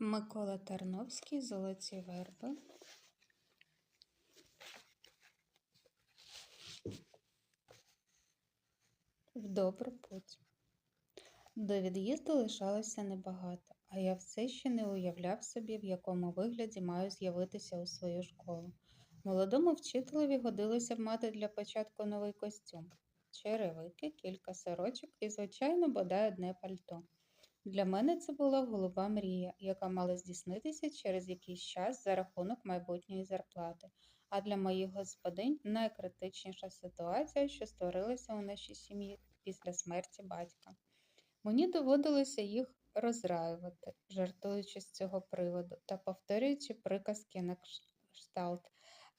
Микола Тарновський Золоті верби. В добру путь. До від'їзду лишалося небагато, а я все ще не уявляв собі, в якому вигляді маю з'явитися у свою школу. Молодому вчителеві годилося б мати для початку новий костюм, черевики, кілька сорочок і, звичайно, бодай одне пальто. Для мене це була голуба мрія, яка мала здійснитися через якийсь час за рахунок майбутньої зарплати. А для моїх господинь найкритичніша ситуація, що створилася у нашій сім'ї після смерті батька. Мені доводилося їх розраювати, жартуючи з цього приводу та повторюючи приказки на кшталт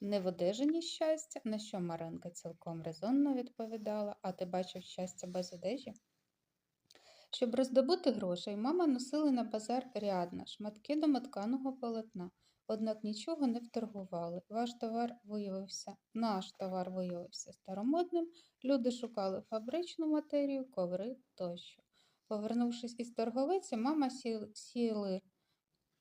не в одежині щастя, на що Маринка цілком резонно відповідала, а ти бачив щастя без одежі? Щоб роздобути грошей, мама носила на базар рядна шматки домотканого полотна, однак нічого не вторгували. Ваш товар виявився, наш товар виявився старомодним, люди шукали фабричну матерію, коври тощо. Повернувшись із торговиці, мама сіли, сіли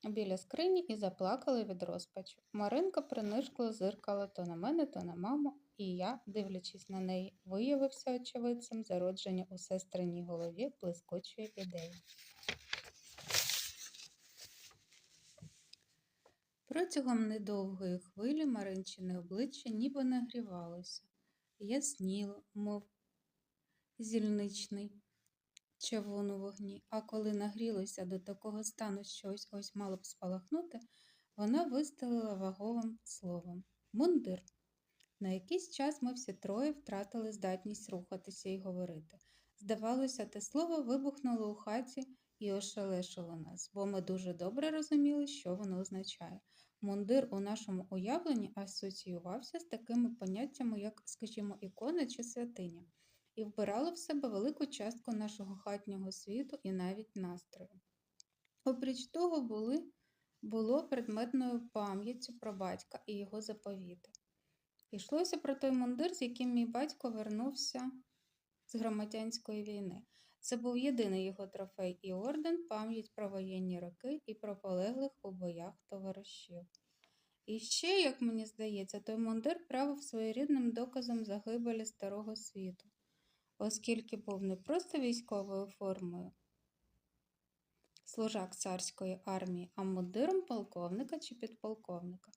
біля скрині і заплакали від розпачу. Маринка принишкло зиркала то на мене, то на маму, і я, дивлячись на неї, виявився очевидцем зародження у сестриній голові блискучої ідеї. Протягом недовгої хвилі Маринчине обличчя ніби нагрівалося, ясніло, мов зільничний чавун у вогні, а коли нагрілося до такого стану, що ось ось мало б спалахнути, вона виставила ваговим словом мундир. На якийсь час ми всі троє втратили здатність рухатися і говорити. Здавалося, те слово вибухнуло у хаті і ошелешило нас, бо ми дуже добре розуміли, що воно означає. Мундир у нашому уявленні асоціювався з такими поняттями, як, скажімо, ікона чи святиня, і вбирало в себе велику частку нашого хатнього світу і навіть настрою. Опріч того, були, було предметною пам'яттю про батька і його заповіти. Йшлося про той мундир, з яким мій батько вернувся з громадянської війни. Це був єдиний його трофей і орден, пам'ять про воєнні роки і про полеглих у боях товаришів. І ще, як мені здається, той мундир правив своєрідним доказом загибелі старого світу, оскільки був не просто військовою формою, служак царської армії, а мундиром полковника чи підполковника.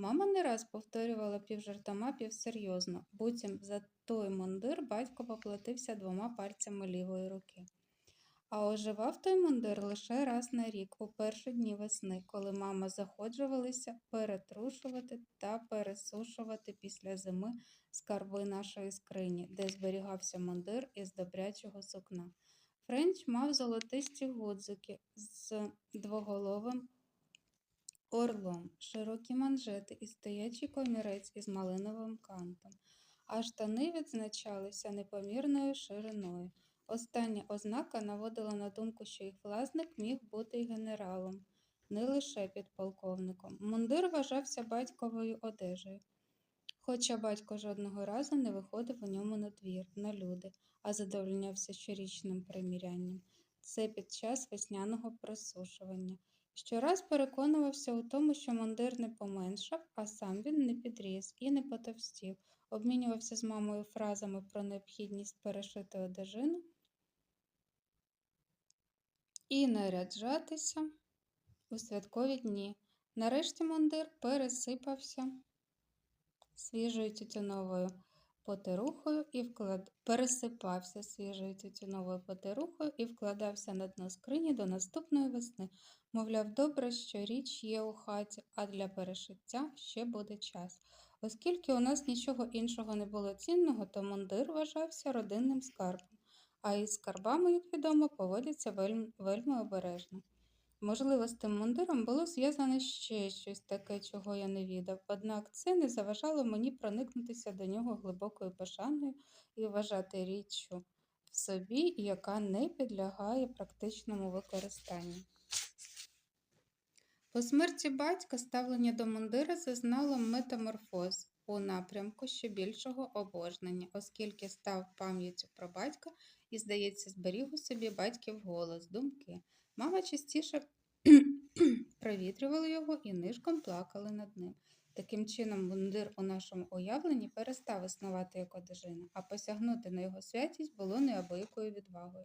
Мама не раз повторювала півжартома півсерйозно, буцім за той мундир батько поплатився двома пальцями лівої руки. А оживав той мундир лише раз на рік, у перші дні весни, коли мама заходжувалася перетрушувати та пересушувати після зими скарби нашої скрині, де зберігався мундир із добрячого сукна. Френч мав золотисті гудзики з двоголовим орлом, широкі манжети і стоячий комірець із малиновим кантом, а штани відзначалися непомірною шириною. Остання ознака наводила на думку, що їх власник міг бути й генералом, не лише підполковником. Мундир вважався батьковою одежею. Хоча батько жодного разу не виходив у ньому на двір, на люди, а задовольнявся щорічним примірянням. Це під час весняного просушування. Щораз переконувався у тому, що мундир не поменшав, а сам він не підріс і не потовстів, обмінювався з мамою фразами про необхідність перешити одежину і наряджатися у святкові дні. Нарешті мундир пересипався свіжою тютюновою потерухою і вклад... пересипався свіжою тютюновою потерухою і вкладався на дно скрині до наступної весни. Мовляв, добре, що річ є у хаті, а для перешиття ще буде час. Оскільки у нас нічого іншого не було цінного, то мундир вважався родинним скарбом, а із скарбами, як відомо, поводяться вельми обережно. Можливо, з тим мундиром було зв'язане ще щось таке, чого я не відав, однак це не заважало мені проникнутися до нього глибокою пошаною і вважати річчю в собі, яка не підлягає практичному використанню. По смерті батька ставлення до мундира зазнало метаморфоз у напрямку ще більшого обожнення, оскільки став пам'яттю про батька і, здається, зберіг у собі батьків голос, думки. Мама частіше провітрювали його і нишком плакали над ним. Таким чином, мундир у нашому уявленні перестав існувати як одежина, а посягнути на його святість було неабиякою відвагою.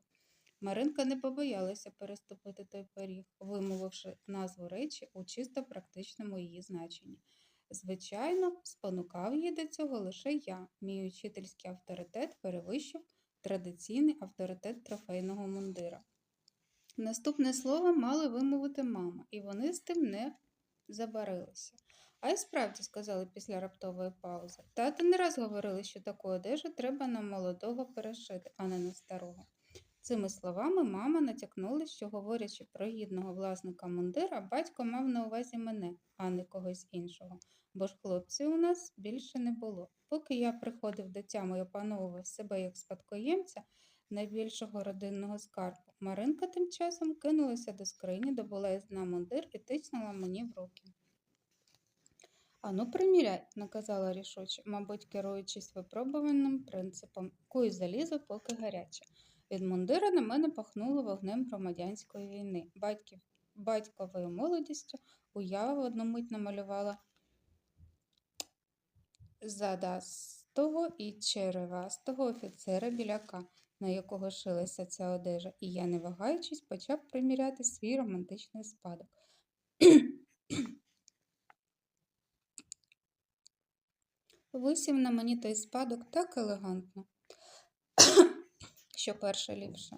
Маринка не побоялася переступити той поріг, вимовивши назву речі у чисто практичному її значенні. Звичайно, спонукав її до цього лише я. Мій учительський авторитет перевищив традиційний авторитет трофейного мундира. Наступне слово мала вимовити мама, і вони з тим не забарилися. А й справді сказали після раптової паузи. Тата не раз говорили, що таку одежу треба на молодого перешити, а не на старого. Цими словами мама натякнула, що, говорячи про гідного власника мундира, батько мав на увазі мене, а не когось іншого, бо ж хлопців у нас більше не було. Поки я приходив до тями і опановував себе як спадкоємця найбільшого родинного скарбу, Маринка тим часом кинулася до скрині, добула із дна мундир і тиснула мені в руки. Ану, приміряй, наказала рішуче, мабуть, керуючись випробуваним принципом куй залізо, поки гаряче. Від мундира на мене пахнуло вогнем громадянської війни. Батьків, батьковою молодістю уява в одну мить намалювала задастого і черевастого офіцера біляка, на якого шилася ця одежа, і я, не вагаючись, почав приміряти свій романтичний спадок. Висів на мені той спадок так елегантно, що перше ліпше.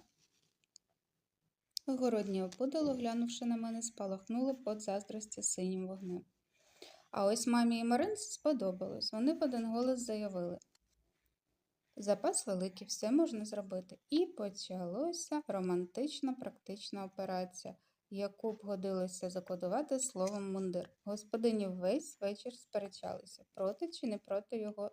Городнє опудало, глянувши на мене, спалахнуло под заздрості синім вогнем. А ось мамі і Маринці сподобалось. Вони в один голос заявили. Запас великий, все можна зробити. І почалася романтична практична операція, яку б годилося закодувати словом мундир. Господині весь вечір сперечалися, проти чи не проти його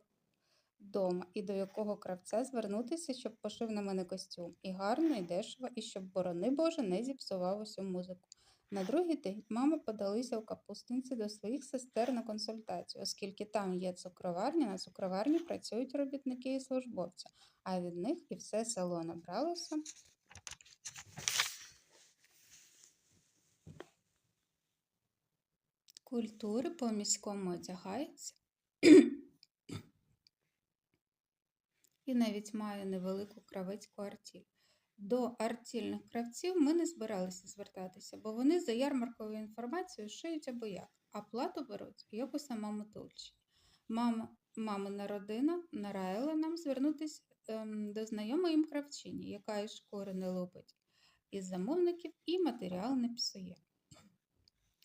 дома, і до якого кравця звернутися, щоб пошив на мене костюм. І гарно, і дешево, і щоб, борони Боже, не зіпсував усю музику. На другий день мама подалися в капустинці до своїх сестер на консультацію, оскільки там є цукроварня, на цукроварні працюють робітники і службовці, а від них і все село набралося. Культури по міському одягається і навіть має невелику кравецьку артіль. До артільних кравців ми не збиралися звертатися, бо вони за ярмарковою інформацією шиють або як, а плату беруть, як у самому Тульчині. Мама, мамина родина нараїла нам звернутися ем, до знайомої кравчині, яка і шкури не лупить, із замовників і матеріал не псує.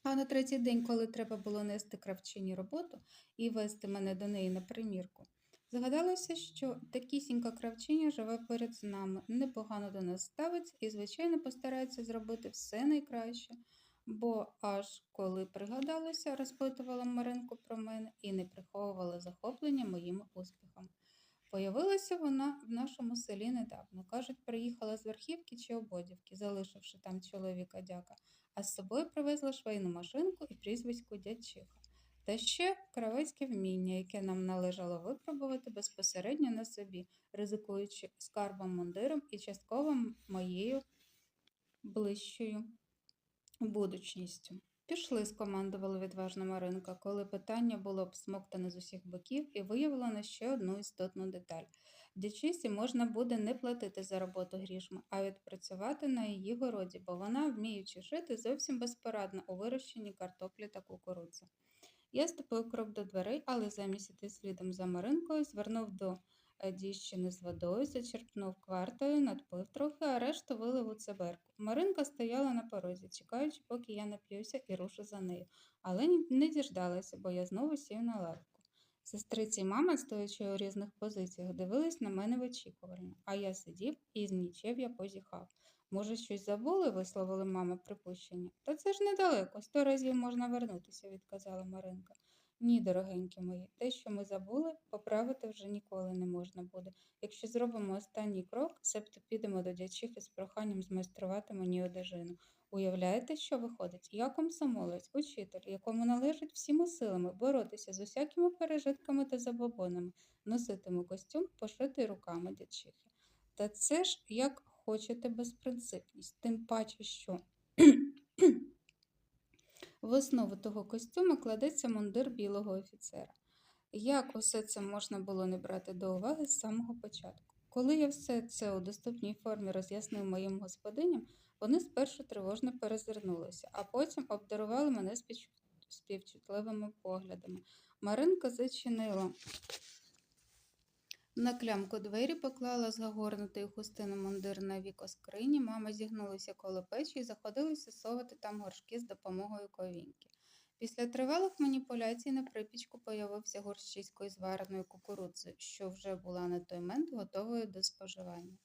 А на третій день, коли треба було нести кравчині роботу і вести мене до неї на примірку, Згадалося, що такісінька кравчиня живе перед нами, непогано до нас ставиться і, звичайно, постарається зробити все найкраще, бо аж коли пригадалося, розпитувала Маринку про мене і не приховувала захоплення моїми успіхами. Появилася вона в нашому селі недавно. Кажуть, приїхала з верхівки чи ободівки, залишивши там чоловіка дяка, а з собою привезла швейну машинку і прізвисько дядчиха. Та ще кравецьке вміння, яке нам належало випробувати безпосередньо на собі, ризикуючи скарбом мундиром і частково моєю ближчою будучністю. Пішли, скомандувала відважна Маринка, коли питання було обсмоктане з усіх боків і виявило на ще одну істотну деталь. Дячисі можна буде не платити за роботу грішми, а відпрацювати на її городі, бо вона, вміючи жити, зовсім безпорадна у вирощенні картоплі та кукурудзи. Я ступив крок до дверей, але замість іти слідом за Маринкою, звернув до е, діщини з водою, зачерпнув квартою, надпив трохи, а решту вилив у циберку. Маринка стояла на порозі, чекаючи, поки я нап'юся і рушу за нею, але не діждалася, бо я знову сів на лавку. Сестриці й мама, стоячи у різних позиціях, дивились на мене вичікувально, а я сидів і знічев я позіхав. Може, щось забули, висловили мама припущення. Та це ж недалеко, сто разів можна вернутися, відказала Маринка. Ні, дорогенькі мої, те, що ми забули, поправити вже ніколи не можна буде. Якщо зробимо останній крок, себто підемо до дячихи з проханням змайструвати мені одежину. Уявляєте, що виходить? Я комсомолець, учитель, якому належить всіми силами боротися з усякими пережитками та забобонами, носитиму костюм, пошитий руками дячихи. Та це ж як хочете безпринципність, тим паче, що В основу того костюму кладеться мундир білого офіцера. Як усе це можна було не брати до уваги з самого початку? Коли я все це у доступній формі роз'яснив моїм господиням, вони спершу тривожно перезирнулися, а потім обдарували мене співчутливими поглядами. Маринка зачинила на клямку двері, поклала згорнутий у хустину мундир на віко скрині. Мама зігнулася коло печі і заходилася совати там горшки з допомогою ковіньки. Після тривалих маніпуляцій на припічку появився горщ з чиською звареної кукурудзи, що вже була на той момент готовою до споживання.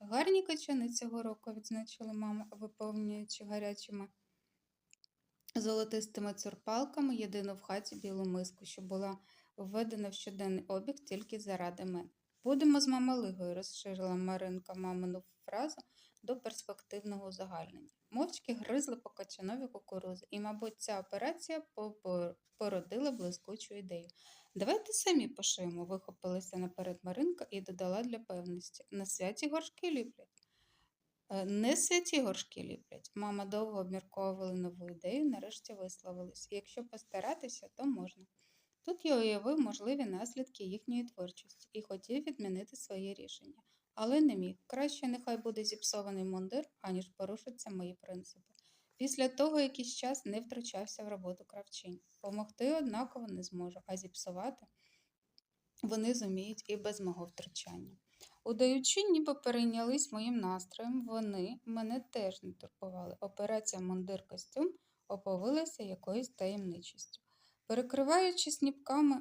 Гарні качани цього року, відзначила мама, виповнюючи гарячими золотистими цурпалками єдину в хаті білу миску, що була введена в щоденний обіг тільки заради мене. Будемо з мамалигою, розширила Маринка мамину фразу до перспективного узагальнення. Мовчки гризли по качанові кукурузи, і, мабуть, ця операція породила блискучу ідею. Давайте самі пошиємо, вихопилася наперед Маринка і додала для певності. На святі горшки ліплять. «Е, Не святі горшки ліплять. Мама довго обмірковувала нову ідею, нарешті висловилась. Якщо постаратися, то можна. Тут я уявив можливі наслідки їхньої творчості і хотів відмінити своє рішення. Але не міг. Краще нехай буде зіпсований мундир, аніж порушаться мої принципи. Після того якийсь час не втручався в роботу кравчинь. Помогти однаково не зможу, а зіпсувати вони зуміють і без мого втручання. Удаючи, ніби перейнялись моїм настроєм, вони мене теж не турбували. Операція мундир костюм оповилася якоюсь таємничістю. Перекриваючи сніпками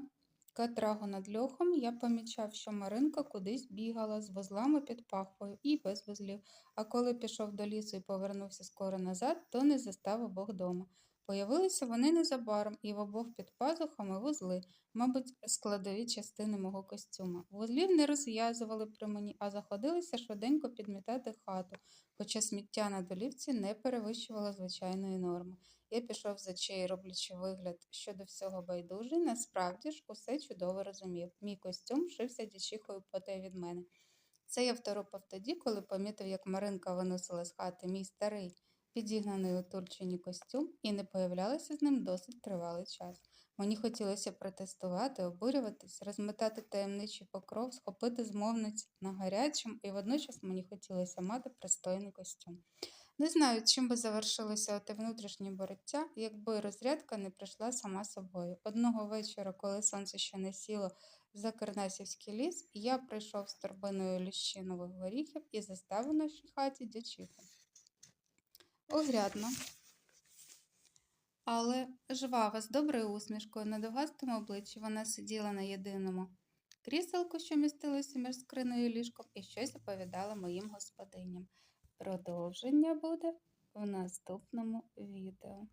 катрагу над льохом, я помічав, що Маринка кудись бігала з вузлами під пахвою і без вузлів, а коли пішов до лісу і повернувся скоро назад, то не застав обох дома. Появилися вони незабаром, і в обох під пазухами вузли, мабуть, складові частини мого костюма. Вузлів не розв'язували при мені, а заходилися швиденько підмітати хату, хоча сміття на долівці не перевищувало звичайної норми. Я пішов з очей, роблячи вигляд, що до всього байдужий, насправді ж усе чудово розумів. Мій костюм шився дічихою потай від мене. Це я второпав тоді, коли помітив, як Маринка виносила з хати мій старий, підігнаний у Турчині костюм, і не появлялася з ним досить тривалий час. Мені хотілося протестувати, обурюватись, розметати таємничий покров, схопити змовниць на гарячому, і водночас мені хотілося мати пристойний костюм. Не знаю, чим би завершилося оте внутрішнє бороття, якби розрядка не прийшла сама собою. Одного вечора, коли сонце ще не сіло за Кернасівський ліс, я прийшов з торбиною ліщинових горіхів і застав у нашій хаті дячиху. Огрядно, але жвава, з доброю усмішкою, на довгастому обличчі вона сиділа на єдиному кріселку, що містилося між скриною і ліжком, і щось оповідала моїм господиням. Продовження буде в наступному відео.